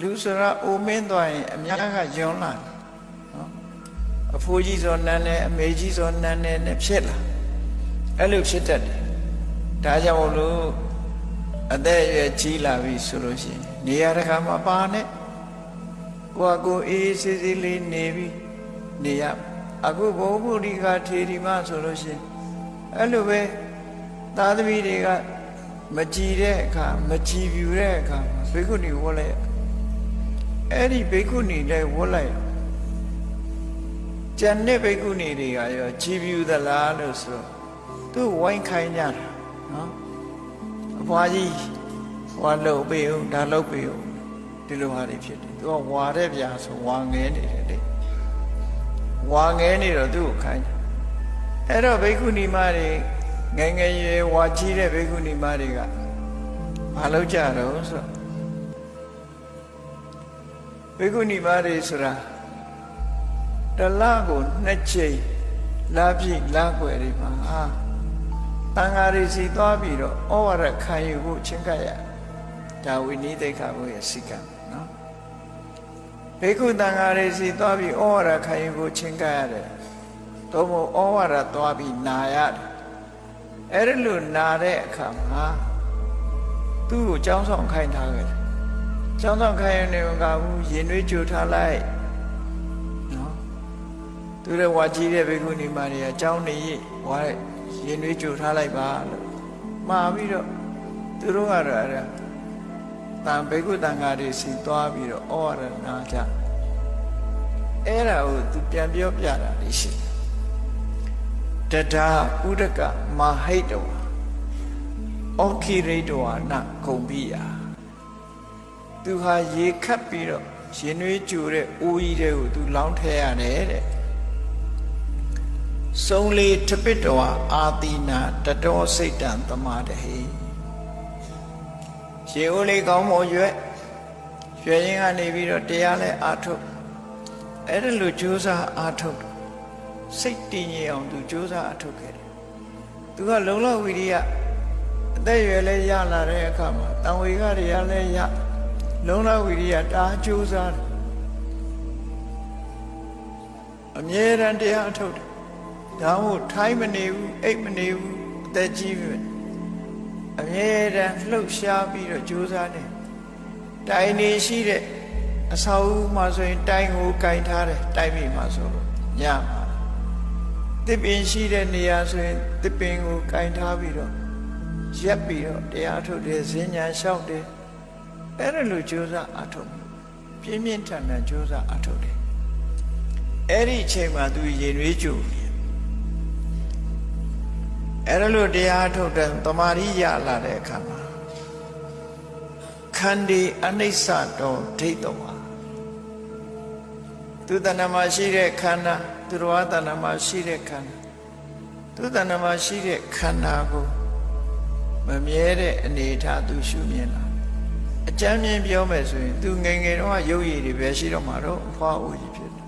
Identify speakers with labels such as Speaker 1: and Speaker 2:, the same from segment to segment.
Speaker 1: လူဆိုတာအိုမင်းသွားရင် အများကယွန်းလာတယ်နော်အဖိုးကြီးဆိုနန်းနဲ့အမေကြီးဆိုနန်းနဲ့နဲ့ဖြစ်လာအဲ့လိုဖြစ်တတ်တယ်ဒါကြောင့်မို့လို့အသက်အရွယ်ကြီးလာပြီဆိုလို့ရှိရင်နေရာတစ်ခါမှာပါနဲ့ကိုယ့်အကိုအေးအေးဆေးဆေးလေးနေပြီးနေရအခုဘုံဘုဒ္ဓိကထေရီမဆိုလို့ရှိရင်အဲ့လိုပဲသားသမီးတွေကမကြည်တဲ့အခါမကြည်ပြူတဲ့အခါမှာဘိက္ခုနီဝတ်လိုက် အဲ့ဒီဘိက္ခုနီလည်းဝတ်လိုက်ကျန်တဲ့ဘိက္ခုနီတွေကရောကြည်ပြူသလားလို့ဆိုတော့သူဝိုင်းခိုင်းကြတာနော်အဖွားကြီးဟွာလှုပ်ပေးဦးဒါလှုပ်ပေးဦးဒီလိုဟာတွေဖြစ်တယ်သူကဝါတဲ့ဗျာဆိုဝါငဲနေတယ်လေဝါငဲနေတော့သူ့ကိုခိုင်းတယ်အဲ့တော့ဘိက္ခုနီမတွေငယ်ငယ်ရွယ်ဝါကြီးတဲ့ဘိက္ခုနီမတွေကမလုပ်ကြတော့ဆိုတော့ ဘိက္ခုနီမတွေဆိုတာတလကိုနှစ်ချိန်လာပြည့်လာွယ်တွေမှာဟာတန်ဃာတွေစီသွားပြီးတော့ဩဝါဒခံယူဖို့ချင်းကပ်ရဒါဝိနည်းသိက္ခာဘုရဲ့စိကံနော်ဘိက္ခုတန်ဃာတွေစီသွားပြီးဩဝါဒခံယူဖို့ချင်းကပ်ရတယ်တော့မို့ဩဝါဒသွားပြီးနာရတယ်အဲ့ဒါလို့နာတဲ့အခါမှာသူ့ကိုကြောင်းဆောင်ခိုင်းထားခဲ့တယ် ကြောင်းဆောင်ခိုင်းရနေကဘူးရင်နှွေးကြိုထားလိုက်နော်သူတို့ဝါကြီးတဲ့ဘေကုဏီမတွေကအကြောင်းနေဝါရင်နှွေးကြိုထားလိုက်ပါလို့မှာပြီးတော့သူတို့ကတော့အဲ့ဒါတန်ဘေကုတန်ဃာတွေစီသွားပြီးတော့ဩဝါဒနာကြအဲ့ဒါကိုသူပြန်ပြောပြတာလေးရှိတယ်တဒါဥဒကမဟိတဝါဩခိရိတဝါနဂုံပိယာ သူဟာရေခတ်ပြီးတော့ရင်နှွေးကြိုတဲ့အိုးကြီးတွေကိုသူလောင်းထဲရတယ်တဲ့စုံလေတပိတဝါအာတိနာတတောစိတ်တံသမာတဟိရေအိုးလေးကောင်းမွန်ရွက်ရွယ်ရင်ကနေပြီးတော့တရားလဲအာထုတ်အဲ့ဒါလိုကြိုးစားအာထုတ်စိတ်တည်ငြိမ်အောင်သူကြိုးစားအာထုတ်ခဲ့တယ်သူကလုံလောက်ဝိရိယအသက်ရွယ်လဲရလာတဲ့အခါမှာတံဝေကတွေကလည်းရ လုံလောက်ဝိရိယတားကြိုးစားတယ်အမြဲတမ်းတရားအထုတ်တယ်ဒါမှမဟုတ်ထိုင်းမနေဘူးအိတ်မနေဘူးအသက်ကြီးပြီအမြဲတမ်းလှုပ်ရှားပြီးတော့ကြိုးစားတယ်တိုင်နေရှိတဲ့အဆောက်အဦမှာဆိုရင်တိုင်ကိုကင်ထားတယ်တိုင်ပြီမှာဆိုလို့ညမှာတစ်ပင်ရှိတဲ့နေရာဆိုရင်တစ်ပင်ကိုကင်ထားပြီးတော့ရက်ပြီးတော့တရားထုတ်တယ်ဈဉ္ညာလျှောက်တယ် အဲ့ဒါလိုကြိုးစားအထုတ်ပြင်းပြင်းထန်ထန်ကြိုးစားအထုတ်တယ်အဲ့ဒီအချိန်မှာသူရင်ရွေးကြိုနေအဲ့ဒါလိုတရားထုတ်တဲ့တမာရိရလာတဲ့အခါမှာခန္ဒီအနိစ္စတော်ဒိဋ္ဌဝါသူတဏ္ဍမှာရှိတဲ့ခန္ဓာသူတော်ဝတဏ္ဍမှာရှိတဲ့ခန္ဓာသူတဏ္ဍမှာရှိတဲ့ခန္ဓာကိုမမြဲတဲ့အနေအထားသူရှုမြင်လာ အကြမ်းမြင်ပြောမယ်ဆိုရင်သူငယ်ငယ်တော့ရုပ်ရည်တွေပဲရှိတော့မှာတော့အဖွားအိုကြီးဖြစ်တယ်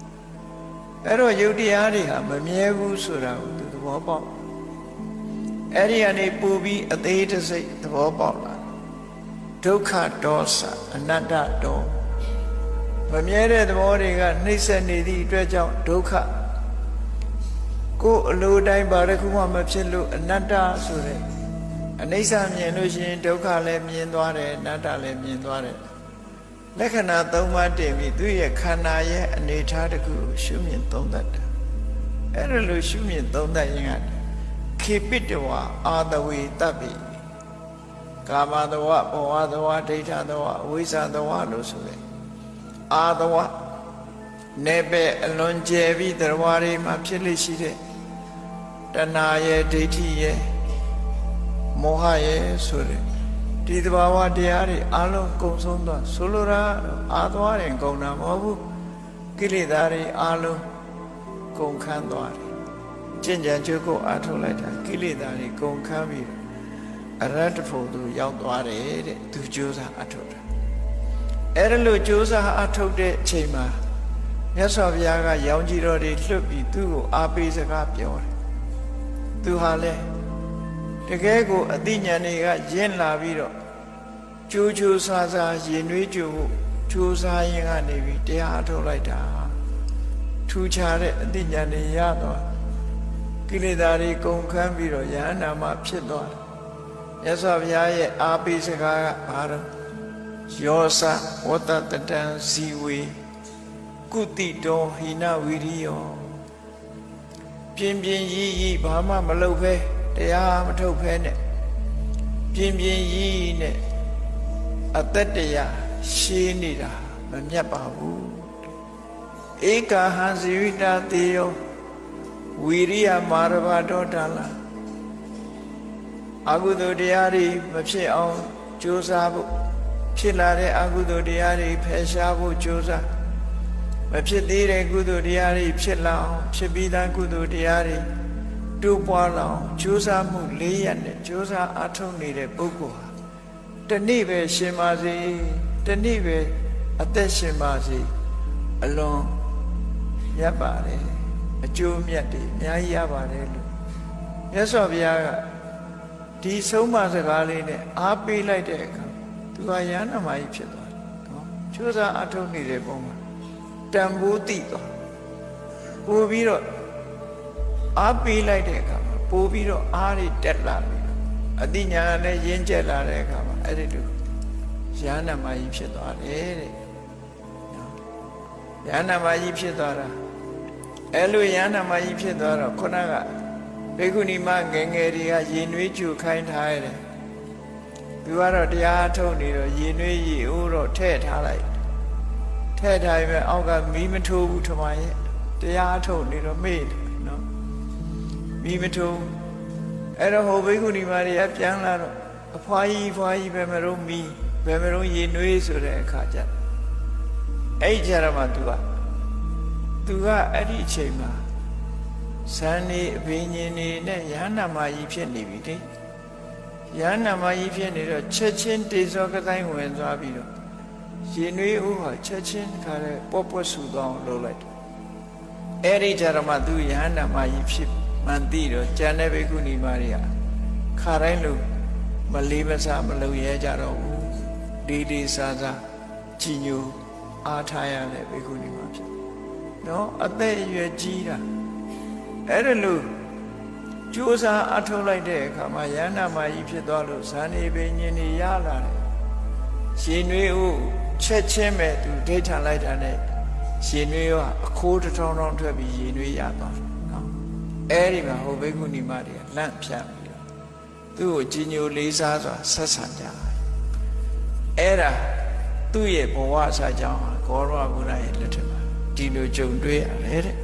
Speaker 1: အဲ့တော့ယုတ်တရားတွေဟာမမြဲဘူးဆိုတာကိုသူသဘောပေါက်အဲ့ဒီကနေပူပြီးအသေးတစိတ်သဘောပေါက်လာဒုက္ခဒေါသအနတ္တဒေါမမြဲတဲ့သဘောတွေကနှိမ့်ဆက်နေသည့်အတွက်ကြောင့်ဒုက္ခကိုယ်အလိုတိုင်းဘာတစ်ခုမှမဖြစ်လို့အနတ္တဆိုတဲ့ အနိစ္စမြင်လို့ရှိရင်ဒုက္ခလည်းမြင်သွားတယ်အနတ္တလည်းမြင်သွားတယ်လက္ခဏာ၃ပါးတင်ပြီးသူ့ရဲ့ခန္ဓာရဲ့အနေအထားတစ်ခုကိုရှုမြင်သုံးသပ်တာအဲ့ဒါလိုရှုမြင်သုံးသပ်ရင်ကခေပိတဝါအာတဝေတပ်ပိကာမတဝဘောဝတဝဒိဋ္ဌတဝအဝိဇ္ဇတဝလို့ဆိုတယ်အာတဝနေပဲအလွန်ကျယ်ပြီးတရားတွေမှာဖြစ်လိရှိတဲ့တဏှာရဲ့ဒိဋ္ဌိရဲ့ မောဟရဲ့ဆိုတဲ့ဒီသဘာဝတရားတွေအလုံးကုန်ဆုံးသွားဆိုလိုတာအာသွားတယ်ကုန်တာမဟုတ်ဘူးကိလေသာတွေအလုံးကုန်ခန်းသွားတယ်ကျင့်ကြံကြိုးကိုအားထုတ်လိုက်တာကိလေသာတွေကုန်ခန်းပြီးအရတ္တဖို့သူရောက်သွားတယ်တဲ့သူကြိုးစားအထုတ်တာအဲ့ဒါလို့ကြိုးစားအထုတ်တဲ့အချိန်မှာမြတ်စွာဘုရားကရောင်ကြီးတော်တွေလွတ်ပြီးသူ့ကိုအားပေးစကားပြောတယ်သူဟာလဲတ ကယ်ကိုအသိဉာဏ်တွေကရင့်လာပြီးတော့ကြိုးကြိုးစားစားရင်နှွေးကြိုးဖို့ကြိုးစားရင်ကနေပြီးတရားအထုတ်လိုက်တာထူးခြားတဲ့အသိဉာဏ်တွေရသွားကိလေသာတွေကုန်ခန်းပြီးတော့ယဟန္တာမဖြစ်သွားတယ်မြတ်စွာဘုရားရဲ့အာပိစကားကဘာတော့ယောစဝတ္တတတံဇီဝေကုတိတောဟိနဝိရိယောပြင်းပြင်းရီးရီးဘာမှမလုပ်ဖဲ တရားမထုတ်ဖဲနဲ့ပြင်းပြင်းရီးနဲ့အသက်တရားရှင်းနေတာမမြတ်ပါဘူးဧကဟံဇီဝိတာတေယောဝီရိယမာရဘတောတလာအကုသိုလ်တရားတွေမဖြစ်အောင်ကြိုးစားဖို့ဖြစ်လာတဲ့အကုသိုလ်တရားတွေဖယ်ရှားဖို့ကြိုးစားမဖြစ်သေးတဲ့ကုသိုလ်တရားတွေဖြစ်လာအောင်ဖြစ်ပြီးသားကုသိုလ်တရားတွေ တိုးပွားလာအောင်ကြိုးစားမှု၄ရက်နဲ့ကြိုးစားအထောက်နေတဲ့ပုဂ္ဂိုလ်ဟာတနေ့ပဲရှင်ပါစေတနေ့ပဲအသက်ရှင်ပါစေအလွန်ရပါတယ်အကျိုးမြတ်တွေအများကြီးရပါတယ်လို့မြတ်စွာဘုရားကဒီဆုံးမစကားလေးနဲ့အားပေးလိုက်တဲ့အခါသူဟာယန္နာမကြီးဖြစ်သွားတယ်နော်ကြိုးစားအထောက်နေတဲ့ပုံမှာတန်ဖိုးတိသွားပို့ပြီးတော့ အားပေးလိုက်တဲ့အခါမှာပို့ပြီးတော့အားတွေတက်လာပြီးတော့အတိညာနဲ့ရင်းကျက်လာတဲ့အခါမှာအဲ့ဒီလိုယန္နာမကြီးဖြစ်သွားတယ်တဲ့ယန္နာမကြီးဖြစ်သွားတာအဲ့လိုယန္နာမကြီးဖြစ်သွားတော့ခုနကဘေကုဏီမငယ်ငယ်တွေကရင်နွေးကြူခိုင်းထားရတယ်သူကတော့တရားထုတ်နေတော့ရင်နွေးရီအိုးတော့ထဲ့ထားလိုက်ထဲ့ထားရင်ပဲအောက်ကမီးမထိုးဘူးထမရဲ့တရားထုတ်နေတော့မေ့တယ်နော် မီးမထိုးအဲ့တော့ဟိုဘေကုဏီမတွေကပြန်လာတော့အဖွားကြီးဖွားကြီးပဲမတော့မီးဘယ်မတော့ရင်နွေးဆိုတဲ့အခါကျအဲ့ကြရမှာ तू က तू ကအဲ့ဒီအချိန်မှာဇန်နေအဘိညာဉ်နေနဲ့ယန္နာမကြီးဖြစ်နေပြီလေယန္နာမကြီးဖြစ်နေတော့ချက်ချင်းတေဇောကတိုင်းဝင်သွားပြီးတော့ရင်နွေးဥဟာချက်ချင်းခါတဲ့ပွက်ပွက်ဆူသွားအောင်လုပ်လိုက်တယ်အဲ့ဒီကြရမှာ तू ယန္နာမကြီးဖြစ် မှန်သိတော့ကျန်တဲ့ဘိက္ခုနီမတွေကခါတိုင်းလို့မလေးမစားမလုပ်ရဲကြတော့ဘူးဒီဒီစားစားကြည်ညိုအားထားရတဲ့ဘိက္ခုနီမဖြစ်နော်အသက်အရွယ်ကြီးတာအဲ့ဒါလို့ကြိုးစားအထုတ်လိုက်တဲ့အခါမှာယန္နာမကြီးဖြစ်သွားလို့ဇာနေပင်ညင်နေရလာတယ်ရှင်နွေးဦးချက်ချင်းပဲသူဒိဋ္ဌံလိုက်တာနဲ့ရှင်နွေးကအခိုးတစ်ထောင်ထောင်ထွက်ပြီးရင်နွေးရသွားတယ်နော် အဲ့ဒီမှာဟိုဘိက္ခုနီမတွေကလန့်ဖြတ်ပြီးတော့သူ့ကိုကြီးညိုလေးစားစွာဆက်ဆံကြတယ်အဲ့ဒါသူ့ရဲ့ဘဝအစားကြောင်းဟာဂေါရဝဘုရားရဲ့လက်ထက်မှာဒီလိုကြုံတွေ့ရတယ်တဲ့